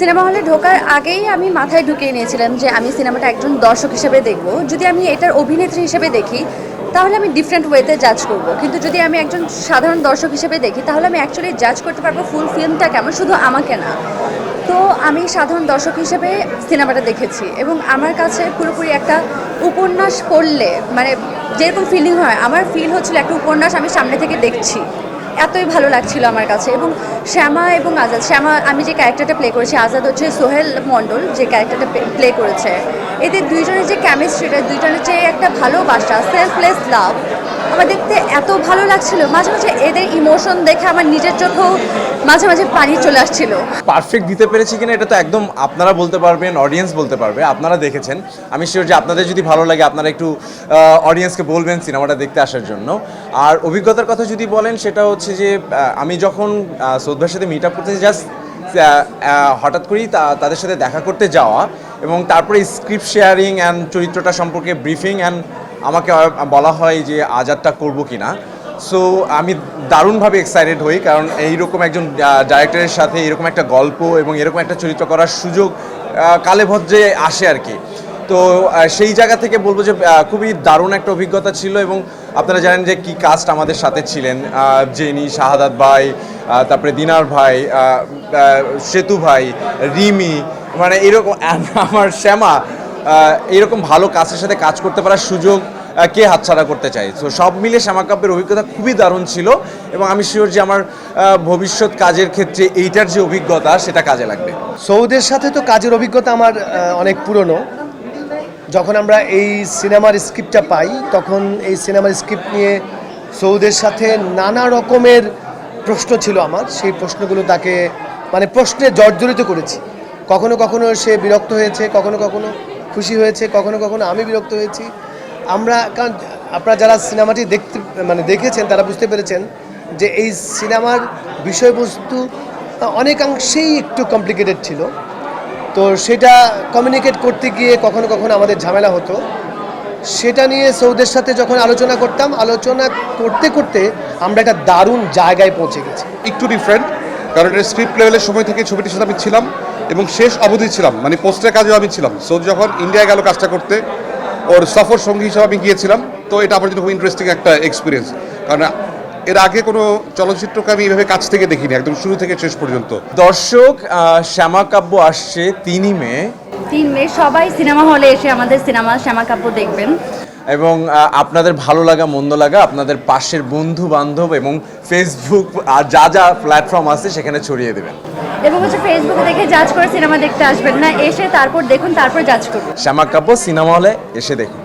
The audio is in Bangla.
সিনেমা হলে ঢোকার আগেই আমি মাথায় ঢুকিয়ে নিয়েছিলাম যে আমি সিনেমাটা একজন দর্শক হিসেবে দেখব। যদি আমি এটার অভিনেত্রী হিসেবে দেখি, তাহলে আমি ডিফারেন্ট ওয়েতে জাজ করব। কিন্তু যদি আমি একজন সাধারণ দর্শক হিসেবে দেখি, তাহলে আমি অ্যাকচুয়ালি জাজ করতে পারব ফুল ফিল্মটা কেমন, শুধু আমাকে না। তো আমি সাধারণ দর্শক হিসেবে সিনেমাটা দেখেছি এবং আমার কাছে পুরোপুরি একটা উপন্যাস পড়লে মানে যেরকম ফিলিং হয়, আমার ফিল হচ্ছিল একটা উপন্যাস আমি সামনে থেকে দেখছি। এতই ভালো লাগছিল আমার কাছে। এবং শ্যামা এবং আজাদ, শ্যামা, আমি যে ক্যারেক্টারটা প্লে করেছি, আজাদ হচ্ছে সোহেল মণ্ডল, যে ক্যারেক্টারটা প্লে করেছে। এদের দুইজনের যে কেমিস্ট্রিটা দুইজনের যে একটা ভালোবাসা সেলফলেস লাভ আমার দেখতে এত ভালো লাগছিল। মাঝে মাঝে এদের ইমোশন দেখে আমার নিজের চোখেও মাঝে মাঝে পানি চলে আসছিল। পারফেক্ট দিতে পেরেছি কিনা এটা তো একদম আপনারা বলতে পারবেন অডিয়েন্স বলতে পারবে, আপনারা দেখেছেন। আমি শিওর যে আপনাদের যদি ভালো লাগে, আপনারা একটু অডিয়েন্সকে বলবেন সিনেমাটা দেখতে আসার জন্য। আর অভিজ্ঞতার কথা যদি বলেন, সেটা হচ্ছে যে আমি যখন শ্রদ্ধার সাথে মিট আপ করতে জাস্ট হঠাৎ করেই তাদের সাথে দেখা করতে যাওয়া এবং তারপরে স্ক্রিপ্ট শেয়ারিং অ্যান্ড চরিত্রটা সম্পর্কে ব্রিফিং অ্যান্ড আমাকে বলা হয় যে আজাদটা করব কিনা। সো আমি দারুণভাবে এক্সাইটেড হই, কারণ এইরকম একজন ডাইরেক্টরের সাথে এরকম একটা গল্প এবং এরকম একটা চরিত্র করার সুযোগ কালে ভদ্রে আসে আর কি। তো সেই জায়গা থেকে বলব যে খুবই দারুণ একটা অভিজ্ঞতা ছিল এবং আপনারা জানেন যে কি কাস্ট আমাদের সাথে ছিলেন জেনি, শাহাদাত ভাই তারপরে দিনার ভাই সেতু ভাই, রিমি মানে এরকম, আমার শ্যামা এরকম ভালো কাজের সাথে কাজ করতে পারার সুযোগ কে হাতছাড়া করতে চাই তো সব মিলে শ্যামা কাব্যের অভিজ্ঞতা খুবই দারুণ ছিল এবং আমি শিওর যে আমার ভবিষ্যৎ কাজের ক্ষেত্রে এইটার যে অভিজ্ঞতা সেটা কাজে লাগবে। সৌদের সাথে তো কাজের অভিজ্ঞতা আমার অনেক পুরনো। যখন আমরা এই সিনেমার স্ক্রিপ্টটা পাই, তখন এই সিনেমার স্ক্রিপ্ট নিয়ে সৌদের সাথে নানা রকমের প্রশ্ন ছিল আমার। সেই প্রশ্নগুলো তাকে মানে প্রশ্নে জর্জরিত করেছি। কখনো কখনো সে বিরক্ত হয়েছে, কখনো কখনো খুশি হয়েছে, কখনো কখনো আমি বিরক্ত হয়েছি। আমরা, কারণ আপনারা যারা সিনেমাটি দেখতে মানে দেখেছেন, তারা বুঝতে পেরেছেন যে এই সিনেমার বিষয়বস্তু অনেকাংশেই একটু কমপ্লিকেটেড ছিল। তো সেটা কমিউনিকেট করতে গিয়ে কখনো কখনো আমাদের ঝামেলা হতো। সেটা নিয়ে সৌদের সাথে যখন আলোচনা করতাম, আলোচনা করতে করতে আমরা একটা দারুণ জায়গায় পৌঁছে গেছি। একটু ডিফারেন্ট কারণ এটা স্ক্রিপ্ট লেভেলের সময় থেকে ছবিটির সাথে আমি ছিলাম এবং শেষ অবধি ছিলাম মানে পোস্টের কাজেও আমি ছিলাম। সো যখন ইন্ডিয়া গেল কাজটা করতে ওর সফর সঙ্গী হিসাবে আমি গিয়েছিলাম তো এটা আমার জন্য খুব ইন্টারেস্টিং একটা এক্সপিরিয়েন্স কারণ এর আগে কোনো চলচ্চিত্রকে আমি এইভাবে কাছ থেকে দেখিনি একদম শুরু থেকে শেষ পর্যন্ত। দর্শক শ্যামা কাব্য আসছে তিনই মে। তিন মে সবাই সিনেমা হলে এসে আমাদের সিনেমা শ্যামা কাব্য দেখবেন। এবং আপনাদের ভালো লাগা মন্দ লাগা আপনাদের পাশের বন্ধু বান্ধব এবং ফেসবুক আর যা যা প্ল্যাটফর্ম আছে সেখানে ছড়িয়ে দেবেন। এবং হচ্ছে ফেসবুকে দেখে জাজ করে সিনেমা দেখতে আসবেন না এসে তারপর দেখুন তারপর জাজ করুন। শ্যামা কাব্য সিনেমা হলে এসে দেখুন।